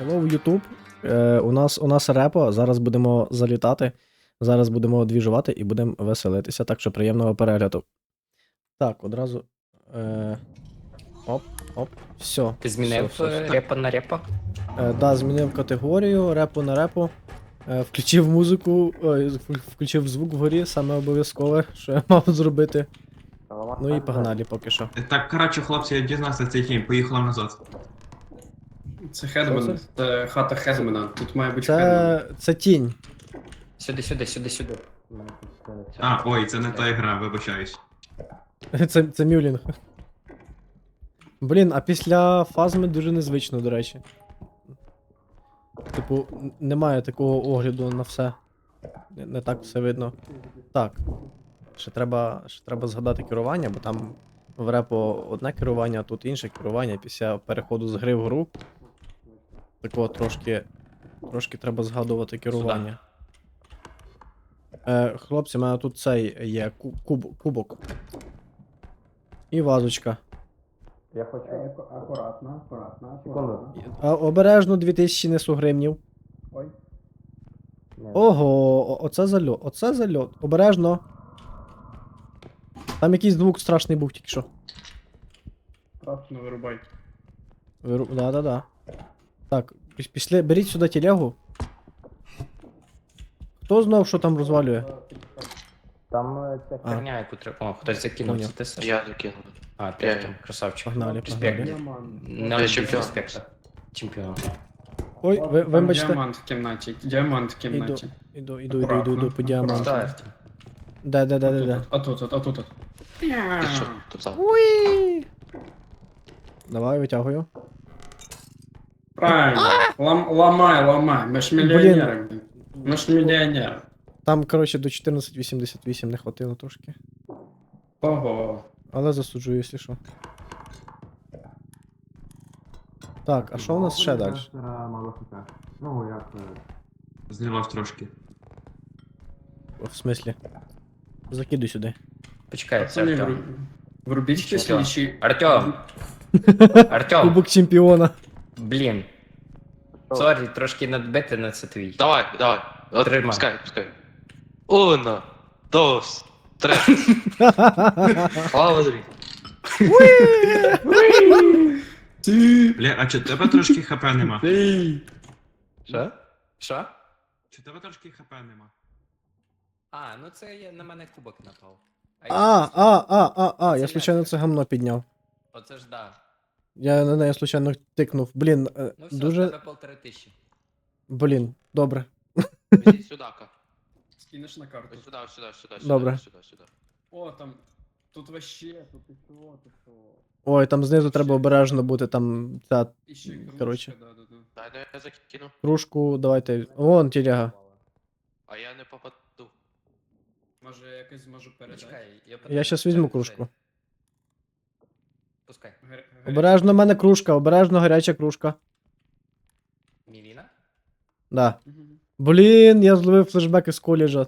Hello, YouTube. Е, у, нас, у нас репо, зараз будемо залітати, зараз будемо двіжувати і будемо веселитися, так що приємного перегляду. Так, одразу. Е, оп, оп, все. Ти змінив все, все, е, все. репа на репа? Е, да, змінив категорію, репу на репу. Е, включив музику, вк- включив звук вгорі, саме обов'язкове, що я мав зробити. Ну і погнали поки що. Так, коротше, хлопці, я дізнався цей тім, поїхали назад. Це Хедмен, це хата Хедмена. Тут має бути Хедмен. Це, це тінь. Сюди, сюди, сюди, сюди. А, ой, це не та ігра, вибачаюсь. Це, це мюлінг. Блін, а після фазми дуже незвично, до речі. Типу, н- немає такого огляду на все. Не, не так все видно. Так. Ще треба, ще треба згадати керування, бо там в репо одне керування, а тут інше керування після переходу з гри в гру. Такого трошки. Трошки треба згадувати керування. Е, хлопці, у мене тут цей є куб, кубок. І вазочка. Я хочу. Акуратно, акуратно, Секунду. А, обережно 2000 несу гривнів. Ой. Ого, оце зальот. Оце зальот. Обережно. Там якийсь звук страшний був тільки що. Акуратно вирубай. Виру... Да, да, да. Так, пішли, беріть сюди телегу. Хто знав, що там розвалює? Там е, ця А. херня, яку треба. О, хтось закинув, Поняв. це ти? Я закинув. А, ти Я- там, красавчик. Погнали, Респект. погнали. Не Я чемпіон. респект. Чемпіон. Ой, ви, Там вибачте. Діамант в кімнаті. Діамант в Іду, кімнаті. іду, іду, іду, іду, іду по діаманту. Ставте. Де, де, де, де, де. А тут, а тут, а тут. Ти що за? Уї! Давай, витягую. Правильно. Лам, ламай, ламай. Ми ж Блін. мільйонери. блін. Ми ж мільйонери. Там, коротше, до 1488 не хватило трошки. Ого. Але засуджую, якщо що. Так, а що у нас ще далі? Ну, як. Злилось трошки. В смислі? Закидуй сюди. Почекай, це Пацани, Артем. вру- врубіть хтось Чемпіон. Артем! Артем! Кубок чемпіона. Блін. Сорі, трошки надбити на це твій. Давай, давай. От, Тримай. Пускай, пускай. Уно, dos, tres. Слава. Бля, а чи тебе трошки хп нема? Що? Що? Чи тебе трошки хп нема? А, ну це я, на мене кубок напав. А, а, а, а, а, я Це случайно це гамно підняв. Оце ж да. Я на неї случайно тикнув. Блін, е, Ну все, дуже. в тебе полтори тисячі. Блін, добре. Візіть сюди, ка. Скинеш на карту. Ось сюди, ось сюди, сюди, сюди. Добре. ось Сюди, сюди. О, там. Тут вообще, тут і що, тут що. Ой, там знизу треба обережно бути, там ця І ще кружка, Коротше. да, да, да. Дай, я закину. кружку, давайте. Вон телега. А я не попаду. Може я якось зможу передати. Почекай, я Я щас візьму кружку. Пускай. Гар- Обережно в мене кружка, обережно гаряча кружка. Мівіна? Да. Блін, я зловив флешбеки з коледжа.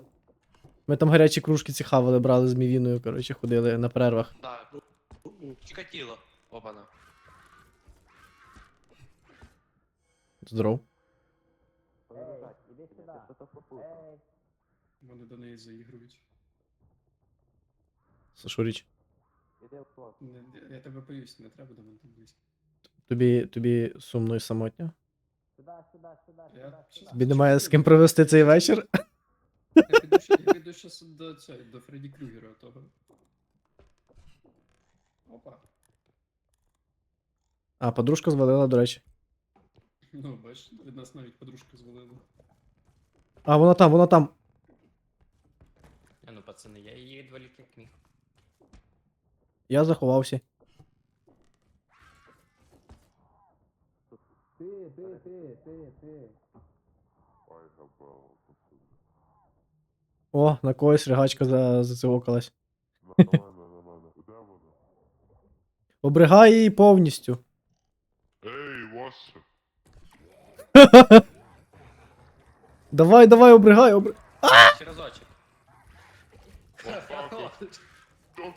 Ми там гарячі кружки ці хавали, брали з мівіною, коротше, ходили на перервах. Да. Чикатило. Опана. Здоров. Вони до неї заігрують. Сашуріч. Я тебе боюсь, не треба до мене там близько. Тобі, тобі сумно і самотньо? Я щас- Тобі немає з ким провести цей вечір? Я піду ще- я піду щас до цього, до Фредді Крюгера того. Опа. А, подружка звалила, до речі. Ну, бачиш, від нас навіть подружка звалила. А, вона там, вона там. А ну, пацани, я її відволік як міг. Я заховався. О, на когось ригачка за, зацивокалась. Обригай її повністю. Ей, Вася, Давай, давай, обригай, обри... Ще разочок. Все,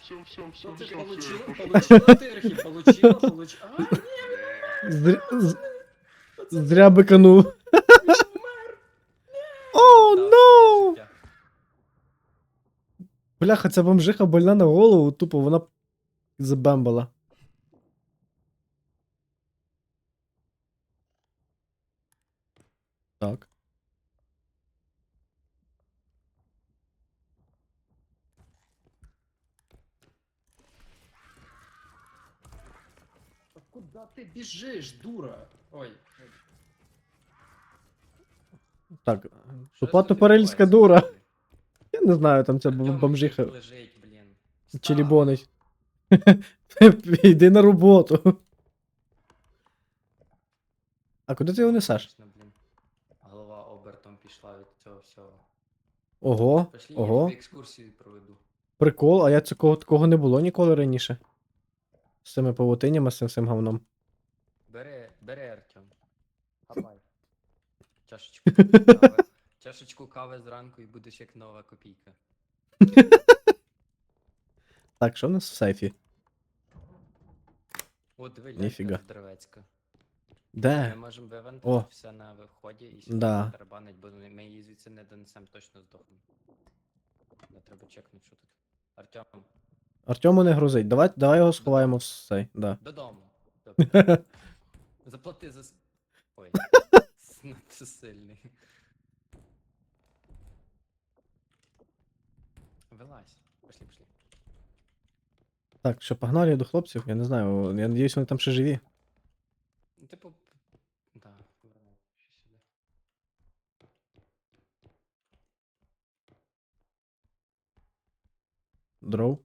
все, все, все, Ну все, все, получила, все, получила ти, Архіп, получила, получила. А, З... з- Зря биканув. О, ну! Бляха, ця бомжиха больна на голову, тупо вона забембала. Так. Та Куди ти біжиш, дура? Ой. Так. Тупа тупорильська дура. Я не знаю, там ця б- бомжиха лежить, блін. Челібонить. Йди на роботу. А куди ти його несеш? Блін. Голова обертом пішла від цього всього. Ого, Пошли, я ого. тобі екскурсію проведу. Прикол, а я цього такого не було ніколи раніше. З цими павутинями, з цим всім говном. Бери, бери, Артем. Хапай. Чашечку кави. Чашечку кави зранку і будеш як нова копійка. Так, що в нас в сейфі? О, диви, Ніфіга. лялька здоровецька. Ми Де? можемо О. вивантити все на виході і сюди Да. тарабанить, бо ми її звідси не донесемо, точно здохнемо. Не треба чекнути, що тут. Артем, Артему не грузить. Давай, давай його сховаємо в цей. Да. додому. Добре. Заплати за. с- Ой. Надто сильний. Вилазь. Пошли, пошли. Так, що погнали до хлопців? Я не знаю. Я надіюсь, вони там ще живі. Ну, Типу. Да, вернув. Ще сюди. Дров.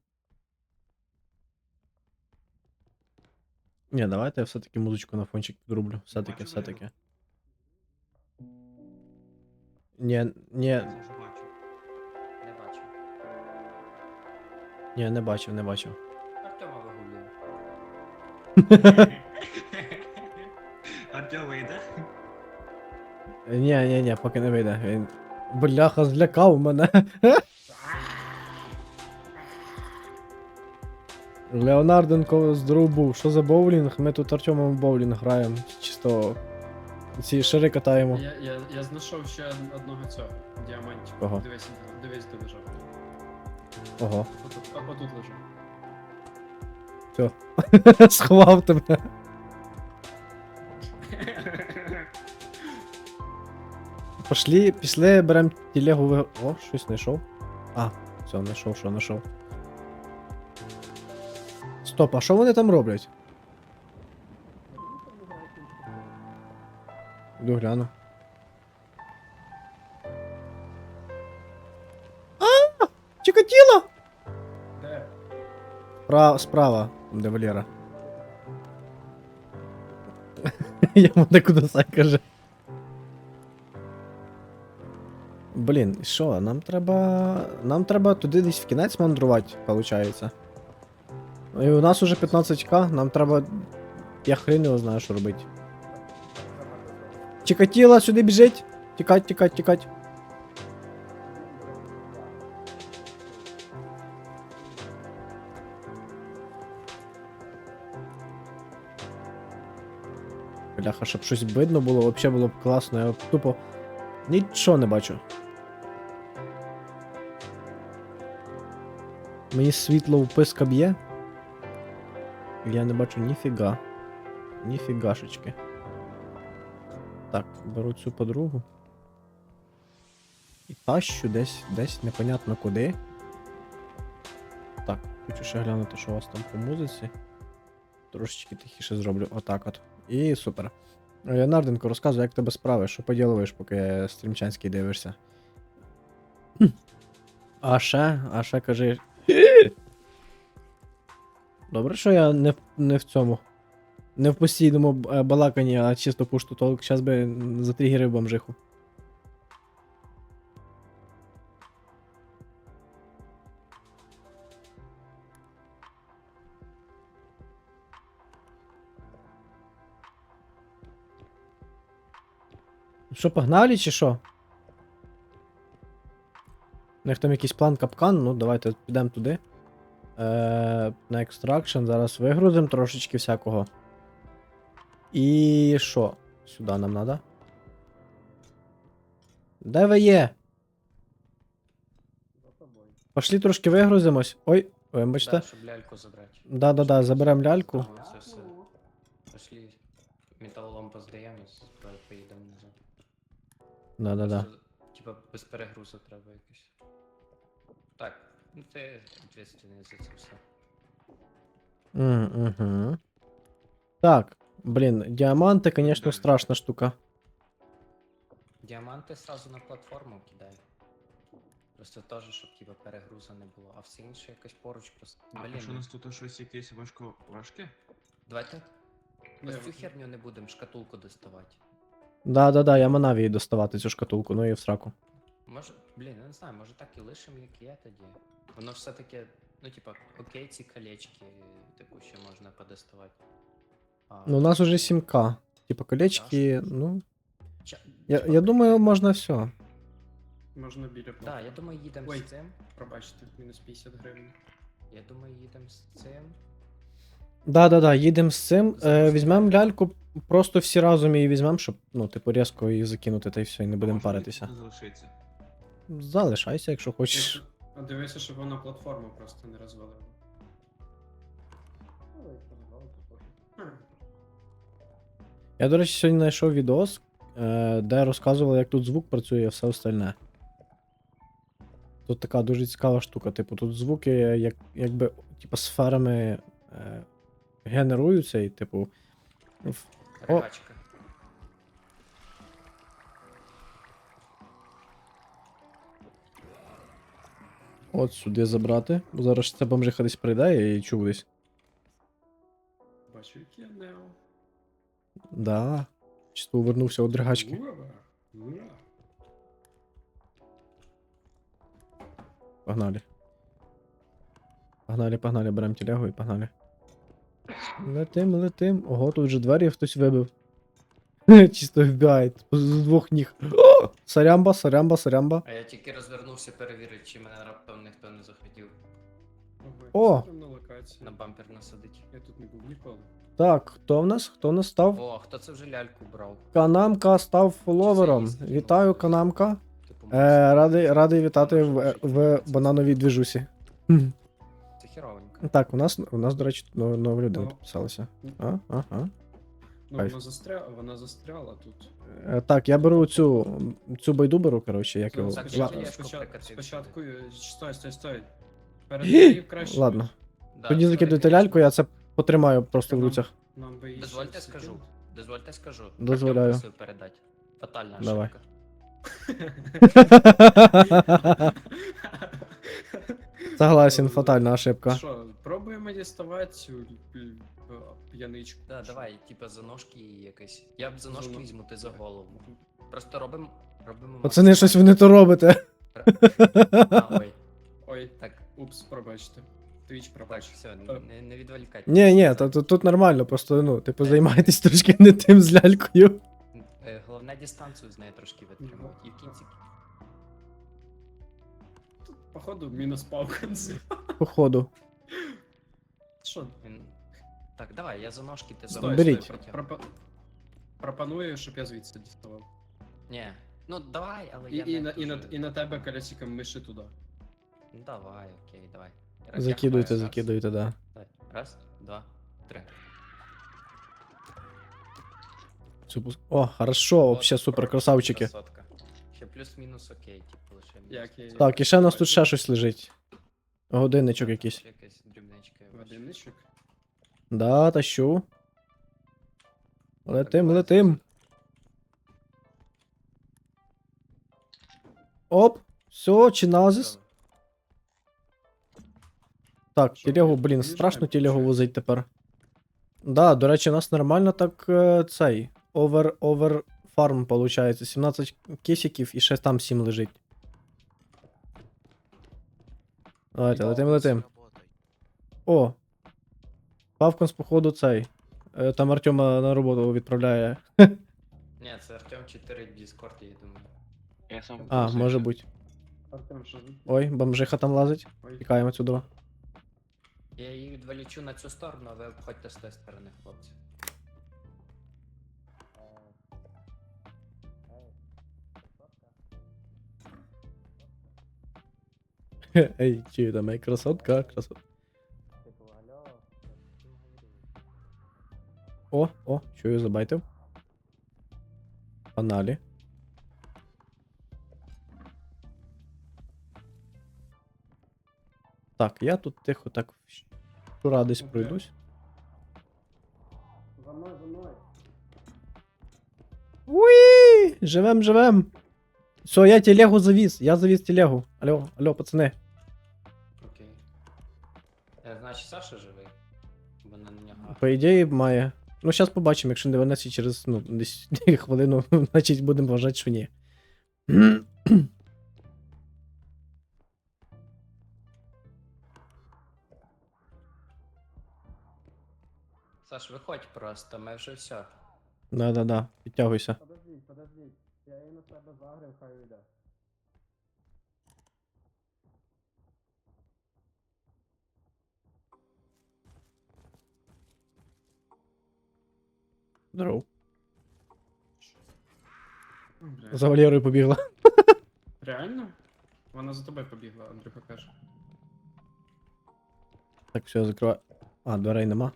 Ні, давайте я все-таки музичку на фончик підроблю. Все-таки, все-таки. Ні, ні, Я вже бачу. Не бачу. ні, не бачив, не бачив. Артема вигулює. Артем вийде? Ні, ні, ні, поки не вийде. Він. Бляха, злякав мене. Леонарденко здоров був. Що за боулінг? Ми тут Артемом в боулінг граємо. Чисто ці шири катаємо. Я, я, я знайшов ще одного цього діамантика. Кого? Дивись, дивись, де лежав. Ого. Отут, а, отут лежав. Сховав тебе. Пошли, пішли, берем телегу ви. О, щось знайшов. А, все, знайшов, що знайшов. Стоп, а що вони там роблять? Іду гляну. А! Чикатіло! Де? Справа, справа, де Валера. Йому куди сай каже. Блін, що, нам треба. Нам треба туди десь в кінець мандрувати, виходить. І у нас уже 15к, нам треба. Я хрен його знаю, що робити. Чикатіло сюди біжить! Тікать, тікать, тікать. Бляха, щоб щось видно було, взагалі було б класно, я тупо нічого не бачу. Мені світло вписка б'є. Я не бачу ніфіга. Ніфігашечки. Так, беру цю подругу. І тащу десь, десь непонятно куди. Так, хочу ще глянути, що у вас там по музиці. Трошечки тихіше зроблю. Отак от. І супер. Леонарденко, розказуй, як тебе справи, що поділуєш, поки стрімчанський дивишся. А ще, а ще кажи. Добре, що я не, не в цьому. Не в постійному е, балаканні, а чисто пушту толк. Щас би затригерив бомжиху. Що, погнали чи що? У них там якийсь план капкан, ну давайте підемо туди. Е, на екстракшн зараз вигрузимо трошечки всякого. І що? Сюди нам надо. Де ви є? Пошли трошки вигрузимось. Ой, вибачте. Да, щоб ляльку забрати. Да-да-да, заберемо ляльку. Це все. Пошли металолом поздаємо і справді поїдемо назад. Да-да-да. Типа без перегрузу треба якось. Так, ну ти відповідальний за це все. Угу. Так, блін, діаманти, звісно, Далі. страшна штука. Діаманти сразу на платформу кидай. Просто теж, щоб типа перегрузу не було, а все інше якось поруч просто. А, Блін, що у ну, нас тут щось якесь важко важке? давайте ось цю херню не будемо шкатулку доставати. Да-да-да, я манав її доставати цю шкатулку, ну і в сраку. Може, блін, я не знаю, може так і лишимо, як є тоді. Воно ж все-таки, ну типа, окей, ці колечки, типу, ще можна подоставати. Ну, у нас уже 7к. Типа колечки, ну. Я, я думаю, можна все. Можна біля Да, я думаю, їдемо Ой. з цим. Пробачте, мінус 50 гривень. Я думаю, їдемо з цим. Да-да-да, їдемо з цим. Е, візьмемо ляльку, просто всі разом її візьмемо, щоб, ну, типу, різко її закинути та й все, і не будемо паритися. тут залишитися. Залишайся, якщо хочеш. А дивися, щоб вона платформу просто не розвалила. Хм. Я, до речі, сьогодні знайшов відос, е, де розказували, як тут звук працює і все остальне. Тут така дуже цікава штука. Типу, тут звуки, як, якби, типу, сферами е, генеруються, і, типу. О. От сюди забрати. Бо зараз ця бомжиха десь прийде, її чув десь. Бачу, я нео. Да. Чисто повернувся від ригачки. Ура! Погнали. Погнали, погнали, беремо телегу і погнали. Летим, летим. Ого, тут вже двері хтось вибив. Чисто вбігає. З двох ніг. О! Сарямба, сарямба, сарямба. А я тільки розвернувся перевірити, чи мене раптом ніхто не захотів О! на локації. на бампер насадити. Я тут не був ніколи. Так, хто в нас? Хто в нас став? О, хто це вже ляльку брав? Канамка став фоловером. Чи це їсти Вітаю. Канамка. Типу, Е, радий, радий вітати в, в банановій двіжусі. Хм. Це херовенько. Так, у нас, у нас, до речі, нова нова людина Ну. підписалася. А, ага. Ну, Кайф. вона застряла, вона застряла тут. Е, Так, я беру цю, цю байду беру, коротше, як його. Так, Ла- спочатку, спочатку, спочатку, е, стой, стой, стой. Перед краще. Ладно. Да, Тоді закидуйте ляльку, я це потримаю просто в руцях. Нам би її Дозвольте ще скажу. закинути. Дозвольте скажу. Дозволяю. Артем просив передати. Фатальна Давай. ошибка. Согласен, фатальна ошибка. Що, пробуємо діставати цю е, п'яничку. Да, давай, типа за ножки її якось. Я б за ножки візьму, ти за голову. Просто робимо. робимо Пацани, щось ви не то робите. А, ой, так, упс, пробачте. Твіч так, пробач. все, не, не відволікайте. Ні, ні, то, то, тут нормально, просто, ну, типу, займайтесь трошки не тим з лялькою. Е, Головне дистанцію з нею трошки витримувати. І в кінці. Походу, мінус павканці. Походу. Що? Він... Так, давай, я за ножки, ти за Стой, Беріть. стой, Пропоную, щоб я звідси діставав. Ні. Ну давай, але І, я і, не на, і, на, дуже- і на тебе колесиком миші туди. Ну, Давай, окей, давай. Раз, Закидуйте, я хапаю. закидуйте, да. Раз, давай. Раз, два, три. Цю пуск- О, хорошо, вообще супер, красавчики. красотка. Ще плюс-мінус окей, типу, лише мінус. Як я- Так, і ще у нас тут ще щось лежить. Годинничок якийсь. Якась дрібничка. я бачу. Годинничок. Да, тащу. Летим, летим. Оп, все, чиназис. Готово. Так, телегу, блін, страшно телегу возить тепер. Да, до речі, у нас нормально так е, цей. Овер, овер фарм получається. 17 кисиків і ще там 7 лежить. Давайте, летим, летим. О! Павконс, походу, цей. Е, Там Артема на роботу відправляє. Ні, це Артем 4 в Discord, я думаю. Я сам А, може бути. Артем, що? Ой, бомжиха там лазить. Тікаємо сюди. Я її відволічу на цю сторону, а ви обходьте з тої сторони, хлопці. Эй, че там, эй, красотка, красотка. О, о, що я забайтив? Паналі. Так, я тут тихо так вчора десь пройдусь. За мною, за мною. Уї! Живем, живем. Все, я телегу завіз, я завіз телегу. Алло, алло, пацани. Окей. Е, Значить, Саша живий. Бо на нього. По ідеї має. Ну, зараз побачимо, якщо не вернеться через ну, десь хвилину, значить будемо вважати, що ні. Саш, виходь просто, ми вже все. Да-да-да, підтягуйся. Подождіть, подождіть. Я її на себе загрив, хай уйде. Здоров. Бля. За Валерою побігла. Реально? Вона за тобою побігла, Андрюха каже. Так, все, закриваю. А, дверей нема.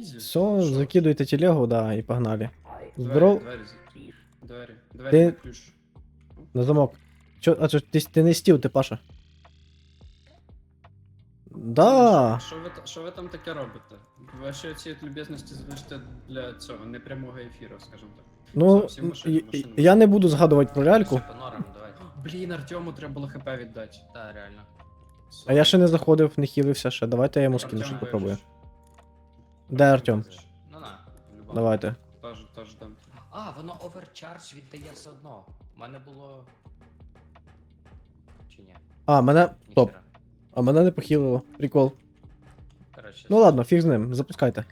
Все, закидуйте телегу, да, і погнали. Здоров. Двері, двері, двері Ти- на ключ. На замок. Чо, а чо, ти, ти не стів, ти Паша. Да. Що ви, та- що ви там таке робите? Ваші ці любезності залиште для цього непрямого ефіру, скажімо так. Ну, Все, всі машини, й- машини. я не буду згадувати про ляльку, Все по. Блін, Артему треба було хп віддати. Так, реально. а я ще не заходив, не хілився ще. Давайте я йому скину, що попробую. Де Артем? Ну на. По-любому. Давайте. Тож, тож дам. А, воно оверчардж віддає все одно. У мене було. Чи ні? А, мене. Ніхера. А мене не похилило. Прикол. Коротше, Ну ладно, фіг з ним, запускайте.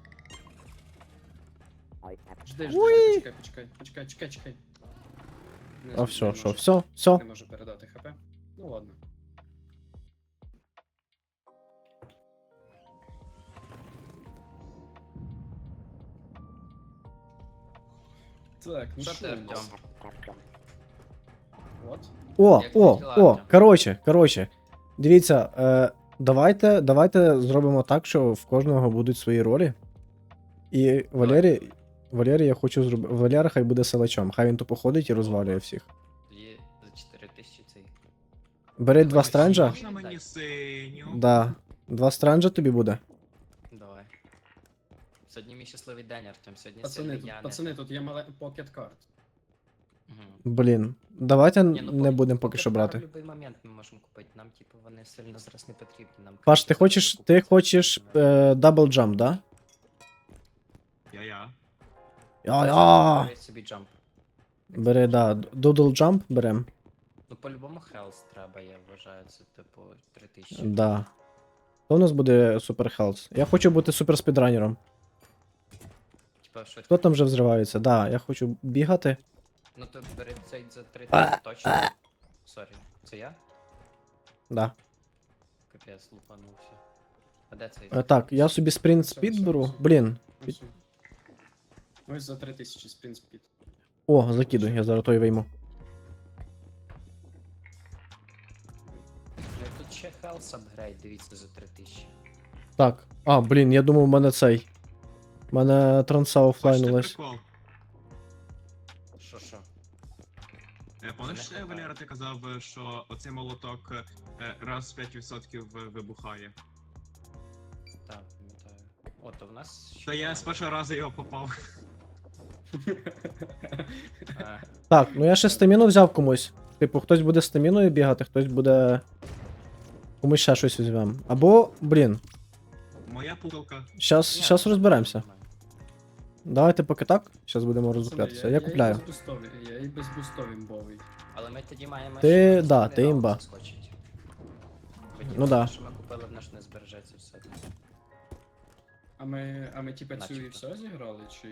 Жди, Уї. жди, почекай, почекай, почекай, чекай, чекай. Не, А не все, що, все, все. Не можу передати хп. Ну ладно. Так, ну Що що ти, нас? От. О, Як о, діла, о, Артем? коротше, коротше. Дивіться, е, давайте, давайте зробимо так, що в кожного будуть свої ролі. І Валерій, Валерій я хочу зробити. Валера хай буде силачом. Хай він тупо ходить і розвалює всіх. Тоді за 4 тисячі цей. Бери два стренджа. Можна мені синю? Да. Два стренджа тобі буде. Сьогодні мій щасливий день, Артем. Сьогодні Пацани, сильний тут, я пацани, тут є маленький покет карт. Мгм. Блін. Давайте Ні, ну, не будемо поки що брати. В будь-який момент ми можемо купити. Нам, типу, вони сильно зараз не потрібні. Нам Паш, ти хочеш, ти хочеш е, дабл джамп, да? Я-я. Я-я! Бери собі джамп. Бери, да. Дудл джамп берем. Ну, по-любому хелс треба, я вважаю, це типу 3000. Да. Хто у нас буде супер хелс? Я хочу бути супер спідранером. Типа, швидко. Хто там вже взривається? Да, я хочу бігати. Ну то бери цей за 3000 точно. Сорі, це я? Да. Капець, лупанувся. А де цей? Е, так, я собі спринт спід беру. Блін. Ось. Ось за 3000 спринт спід. О, закидуй, я зараз той вийму. Бля, Тут ще хелс апгрейд, дивіться, за 3000. Так. А, блін, я думав, в мене цей. У мене транса Бачите офлайнулась. прикол? Що що? Е, Помниш, е. Валера, ти казав, е, що оцей молоток е, раз в 5% вибухає. Так, пам'ятаю. О, то в нас. ще Та я з першого разу його попав. Так, ну я ще стаміну взяв комусь. Типу, хтось буде стаміною бігати, хтось буде. Комусь ще щось візьмем. Або, блін, Моя пукалка. щас, ні, щас розберемося. нормально. Давайте поки так. Щас будемо розроблятися. я- Я і купляю. без бустовий, Я і без бустовий імбовий. Але ми тоді маємо. Ти- ще да, ти імба. заскочить. Ну да. Що ми купили, в нас не збережеться все. А ми, а ми типа цю і Начебто. все зіграли, чи,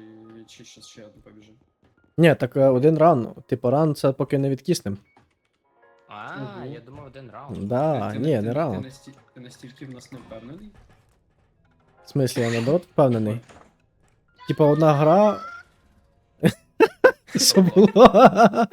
чи ще ще одну побіжимо? Ні, так е, один ран. Типу ран це поки не відкиснем. А, Ого. я думав один раунд. Да, Ти- ні, ти- не ти- раунд. Ти, насті- ти настільки в нас не впевнений? В смислі, я наоборот впевнений. Типа одна гра. Що було?